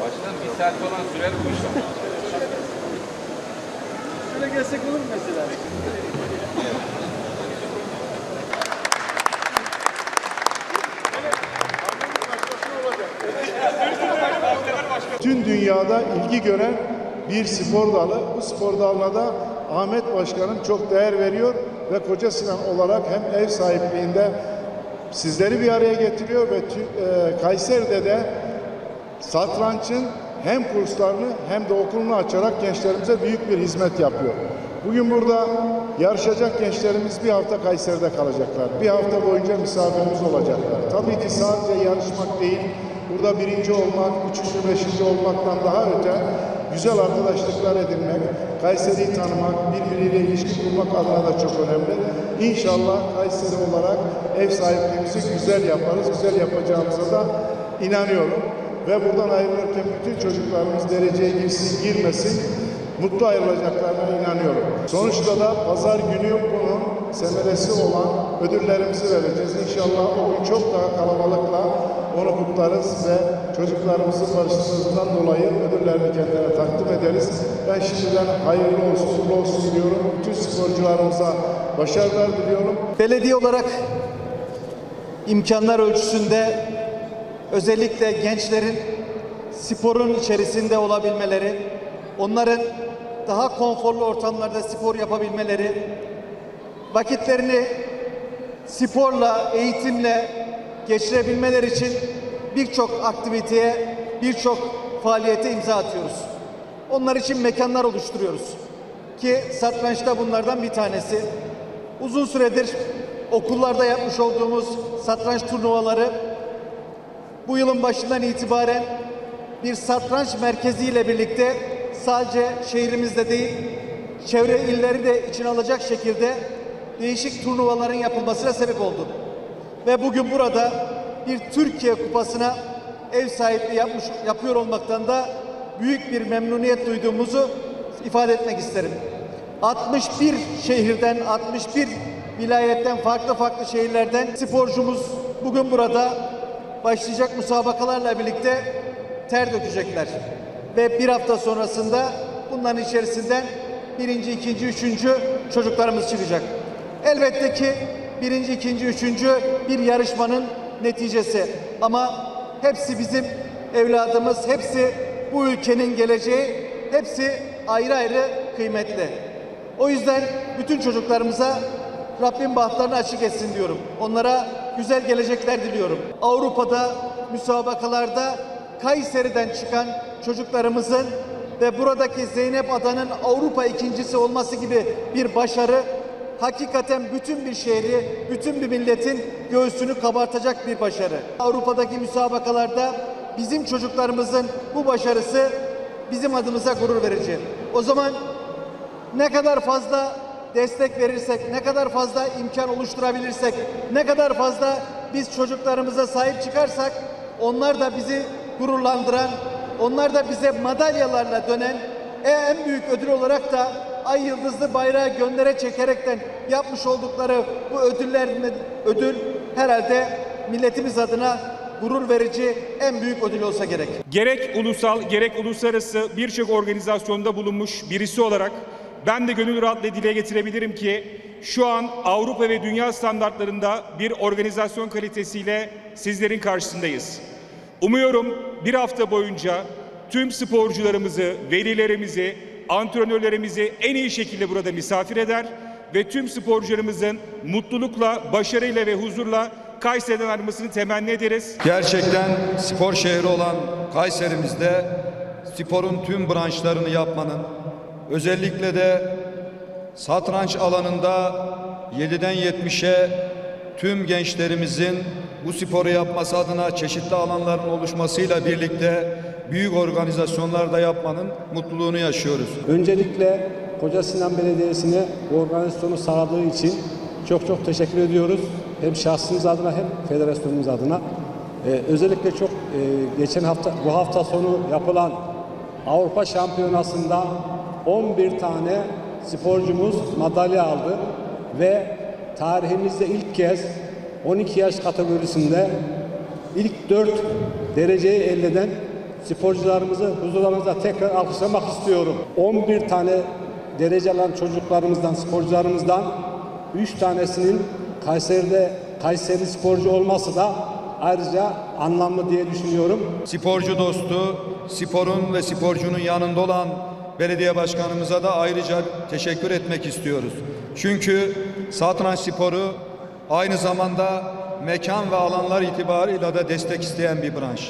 Başkanım bir saat falan sürer bu iş. Şöyle gelsek olur mu mesela? Tüm dünyada ilgi gören bir spor dalı. Bu spor dalına da Ahmet Başkanım çok değer veriyor ve Koca Sinan olarak hem ev sahipliğinde sizleri bir araya getiriyor ve e, Kayseri'de de satrançın hem kurslarını hem de okulunu açarak gençlerimize büyük bir hizmet yapıyor. Bugün burada yarışacak gençlerimiz bir hafta Kayseri'de kalacaklar. Bir hafta boyunca misafirimiz olacaklar. Tabii ki sadece yarışmak değil, burada birinci olmak, üçüncü, beşinci olmaktan daha öte güzel arkadaşlıklar edinmek, Kayseri'yi tanımak, birbiriyle ilişki kurmak adına da çok önemli. İnşallah Kayseri olarak ev sahipliğimizi güzel yaparız, güzel yapacağımıza da inanıyorum. Ve buradan ayrılırken bütün çocuklarımız dereceye girsin, girmesin, mutlu ayrılacaklarına inanıyorum. Sonuçta da pazar günü bunun semeresi olan ödüllerimizi vereceğiz. İnşallah o gün çok daha kalabalıkla onu kutlarız ve çocuklarımızı barıştığımızdan dolayı ödüllerini kendilerine takdim ederiz. Ben şimdiden hayırlı olsun, uğurlu olsun diyorum. Bütün sporcularımıza başarılar diliyorum. Belediye olarak imkanlar ölçüsünde özellikle gençlerin sporun içerisinde olabilmeleri, onların daha konforlu ortamlarda spor yapabilmeleri, vakitlerini sporla, eğitimle geçirebilmeleri için birçok aktiviteye, birçok faaliyete imza atıyoruz. Onlar için mekanlar oluşturuyoruz. Ki satranç da bunlardan bir tanesi. Uzun süredir okullarda yapmış olduğumuz satranç turnuvaları bu yılın başından itibaren bir satranç merkeziyle birlikte sadece şehrimizde değil, çevre illeri de içine alacak şekilde değişik turnuvaların yapılmasına sebep oldu. Ve bugün burada bir Türkiye kupasına ev sahipliği yapmış, yapıyor olmaktan da büyük bir memnuniyet duyduğumuzu ifade etmek isterim. 61 şehirden, 61 vilayetten, farklı farklı şehirlerden sporcumuz bugün burada başlayacak müsabakalarla birlikte ter dökecekler. Ve bir hafta sonrasında bunların içerisinden birinci, ikinci, üçüncü çocuklarımız çıkacak. Elbette ki birinci, ikinci, üçüncü bir yarışmanın neticesi. Ama hepsi bizim evladımız, hepsi bu ülkenin geleceği, hepsi ayrı ayrı kıymetli. O yüzden bütün çocuklarımıza Rabbim bahtlarını açık etsin diyorum. Onlara güzel gelecekler diliyorum. Avrupa'da müsabakalarda Kayseri'den çıkan çocuklarımızın ve buradaki Zeynep Adan'ın Avrupa ikincisi olması gibi bir başarı hakikaten bütün bir şehri, bütün bir milletin göğsünü kabartacak bir başarı. Avrupa'daki müsabakalarda bizim çocuklarımızın bu başarısı bizim adımıza gurur verici. O zaman ne kadar fazla destek verirsek, ne kadar fazla imkan oluşturabilirsek, ne kadar fazla biz çocuklarımıza sahip çıkarsak onlar da bizi gururlandıran, onlar da bize madalyalarla dönen e, en büyük ödül olarak da ay yıldızlı bayrağı göndere çekerekten yapmış oldukları bu ödüller ödül herhalde milletimiz adına gurur verici en büyük ödül olsa gerek. Gerek ulusal gerek uluslararası birçok organizasyonda bulunmuş birisi olarak ben de gönül rahatlığı dile getirebilirim ki şu an Avrupa ve dünya standartlarında bir organizasyon kalitesiyle sizlerin karşısındayız. Umuyorum bir hafta boyunca tüm sporcularımızı, velilerimizi, antrenörlerimizi en iyi şekilde burada misafir eder ve tüm sporcularımızın mutlulukla, başarıyla ve huzurla Kayseri'den ayrılmasını temenni ederiz. Gerçekten spor şehri olan Kayserimizde sporun tüm branşlarını yapmanın özellikle de satranç alanında 7'den 70'e tüm gençlerimizin bu sporu yapması adına çeşitli alanların oluşmasıyla birlikte büyük organizasyonlar da yapmanın mutluluğunu yaşıyoruz. Öncelikle Koca Sinan Belediyesi'ne bu organizasyonu sağladığı için çok çok teşekkür ediyoruz. Hem şahsımız adına hem federasyonumuz adına. Ee, özellikle çok e, geçen hafta bu hafta sonu yapılan Avrupa Şampiyonası'nda 11 tane sporcumuz madalya aldı ve tarihimizde ilk kez 12 yaş kategorisinde ilk 4 dereceyi elde eden sporcularımızı huzurlarınızda tekrar alkışlamak istiyorum. 11 tane derece alan çocuklarımızdan, sporcularımızdan 3 tanesinin Kayseri'de Kayseri sporcu olması da ayrıca anlamlı diye düşünüyorum. Sporcu dostu, sporun ve sporcunun yanında olan belediye başkanımıza da ayrıca teşekkür etmek istiyoruz. Çünkü satranç sporu aynı zamanda mekan ve alanlar itibarıyla da destek isteyen bir branş.